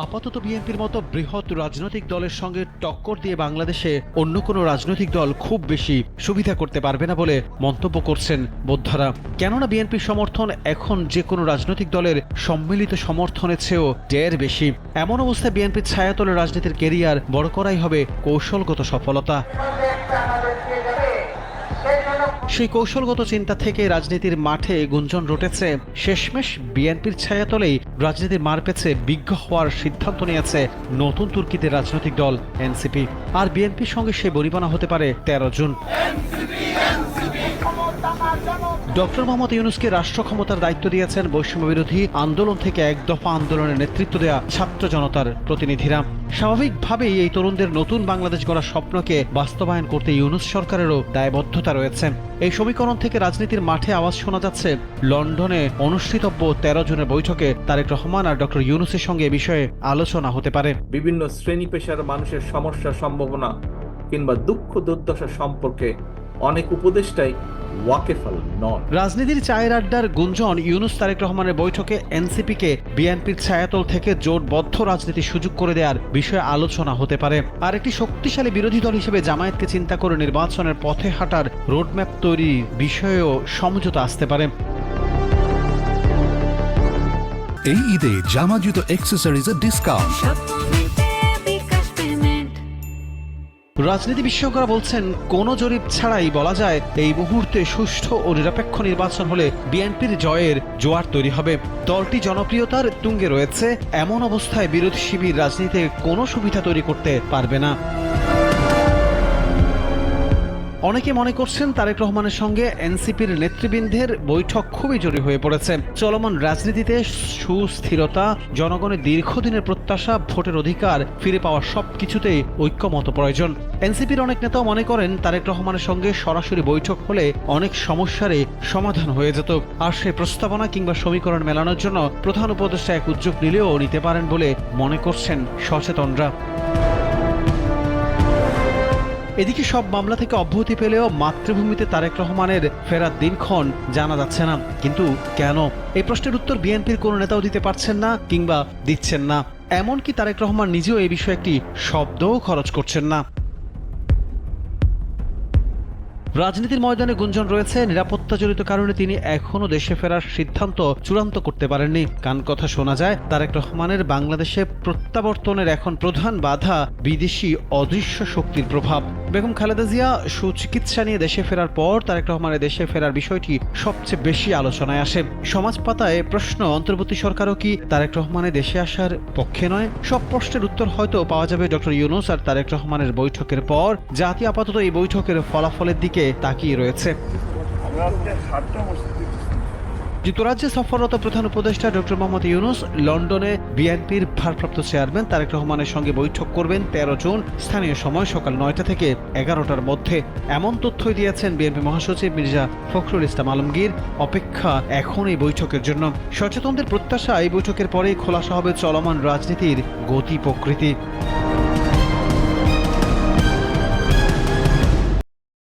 আপাতত বিএনপির মতো বৃহৎ রাজনৈতিক দলের সঙ্গে টক্কর দিয়ে বাংলাদেশে অন্য কোনো রাজনৈতিক দল খুব বেশি সুবিধা করতে পারবে না বলে মন্তব্য করছেন বোদ্ধারা। কেননা বিএনপির সমর্থন এখন যে কোনো রাজনৈতিক দলের সম্মিলিত সমর্থনের চেয়েও ঢের বেশি। এমন অবস্থায় বিএনপির ছায়াতলের রাজনীতির কেরিয়ার বড় করাই হবে কৌশলগত সফলতা। সেই কৌশলগত চিন্তা থেকে রাজনীতির মাঠে গুঞ্জন রটেছে। শেষমেশ বিএনপির ছায়া তলেই রাজনীতির মার পেছে বিজ্ঞ হওয়ার সিদ্ধান্ত নিয়েছে নতুন তুর্কিতে রাজনৈতিক দল এনসিপি। আর বিএনপির সঙ্গে সে বরিমানা হতে পারে তেরো জুন। ডক্টর মোহাম্মদ ইউনুসকে রাষ্ট্র ক্ষমতার দায়িত্ব দিয়েছেন বৈষম্য বিরোধী আন্দোলন থেকে এক দফা আন্দোলনের নেতৃত্ব দেয়া ছাত্র জনতার প্রতিনিধিরা। স্বাভাবিকভাবেই এই তরুণদের নতুন বাংলাদেশ গড়ার স্বপ্নকে বাস্তবায়ন করতে ইউনুস সরকারেরও দায়বদ্ধতা রয়েছে। এই সমীকরণ থেকে রাজনীতির মাঠে আওয়াজ শোনা যাচ্ছে, লন্ডনে অনুষ্ঠিতব্য তেরো জনের বৈঠকে তারেক রহমান আর ডক্টর ইউনুসের সঙ্গে এ বিষয়ে আলোচনা হতে পারে। বিভিন্ন শ্রেণি পেশার মানুষের সমস্যা সম্ভাবনা কিংবা দুঃখ দুর্দশা সম্পর্কে অনেক উপদেষ্টাই ওয়াকেফাল নন। রাজনীতির চায়ের আড্ডার গুঞ্জন ইউনুস তারেক রহমানের বৈঠকে এনসিপিকে বিএনপির ছায়াতল থেকে জোটবদ্ধ রাজনীতির সুযোগ করে দেওয়ার বিষয়ে আলোচনা হতে পারে। আর একটি শক্তিশালী বিরোধী দল হিসেবে জামায়াতকে চিন্তা করে নির্বাচনের পথে হাঁটার রোডম্যাপ তৈরির বিষয়েও সমঝোতা আসতে পারে। এই ঈদে জামা জুতো অ্যাক্সেসরিজের ডিসকাউন্ট রাজনীতি বিশেষজ্ঞরা বলছেন, কোন জরিপ ছাড়াই বলা যায় এই মুহূর্তে সুষ্ঠু ও নিরপেক্ষ নির্বাচন হলে বিএনপির জয়ের জোয়ার তৈরি হবে। দলটি জনপ্রিয়তার তুঙ্গে রয়েছে। এমন অবস্থায় বিরোধী শিবির রাজনীতিতে কোনো সুবিধা তৈরি করতে পারবে না। অনেকে মনে করছেন তারেক রহমানের সঙ্গে এনসিপির নেতৃবৃন্দের বৈঠক খুবই জরুরি হয়ে পড়েছে। চলমান রাজনীতিতে সুস্থিরতা, জনগণের দীর্ঘদিনের প্রত্যাশা, ভোটের অধিকার ফিরে পাওয়া সব কিছুতেই ঐক্যমত প্রয়োজন। এনসিপির অনেক নেতাও মনে করেন তারেক রহমানের সঙ্গে সরাসরি বৈঠক হলে অনেক সমস্যারই সমাধান হয়ে যেত। আর সেই প্রস্তাবনা কিংবা সমীকরণ মেলানোর জন্য প্রধান উপদেষ্টা এক উদ্যোগ নিলেও নিতে পারেন বলে মনে করছেন সচেতনরা। এদিকে সব মামলা থেকে অব্যাহতি পেলেও মাতৃভূমিতে তারেক রহমানের ফেরার দিনক্ষণ জানা যাচ্ছে না। কিন্তু কেন? এই প্রশ্নের উত্তর বিএনপির কোনো নেতাও দিতে পারছেন না কিংবা দিচ্ছেন না। এমনকি তারেক রহমান নিজেও এই বিষয়ে একটি শব্দও খরচ করছেন না। রাজনীতির ময়দানে গুঞ্জন রয়েছে। নিরাপত্তাজনিত কারণে তিনি এখনও দেশে ফেরার সিদ্ধান্ত চূড়ান্ত করতে পারেননি। কান কথা শোনা যায়, তারেক রহমানের বাংলাদেশে প্রত্যাবর্তনের এখন প্রধান বাধা বিদেশি অদৃশ্য শক্তির প্রভাব। বেগম খালেদা জিয়া সুচিকিৎসা নিয়ে দেশে ফেরার পর তারেক রহমানের দেশে ফেরার বিষয়টি সবচেয়ে বেশি আলোচনায় আসে। সমাজ পাতায় প্রশ্ন, অন্তর্বর্তী সরকারও কি তারেক রহমানের দেশে আসার পক্ষে নয়? সব প্রশ্নের উত্তর হয়তো পাওয়া যাবে ডক্টর ইউনুস আর তারেক রহমানের বৈঠকের পর। জাতি আপাতত এই বৈঠকের ফলাফলের দিকে তাকিয়ে রয়েছে। যুক্তরাজ্যে সফররত প্রধান উপদেষ্টা ডক্টর মোহাম্মদ ইউনুস লন্ডনে বিএনপির ভারপ্রাপ্ত চেয়ারম্যান তারেক রহমানের সঙ্গে বৈঠক করবেন তেরো জুন, স্থানীয় সময় সকাল নয়টা থেকে এগারোটার মধ্যে। এমন তথ্যই দিয়েছেন বিএনপি মহাসচিব মির্জা ফখরুল ইসলাম আলমগীর। অপেক্ষা এখন এই বৈঠকের জন্য। সচেতনদের প্রত্যাশা এই বৈঠকের পরেই খোলাসা হবে চলমান রাজনীতির গতি প্রকৃতি।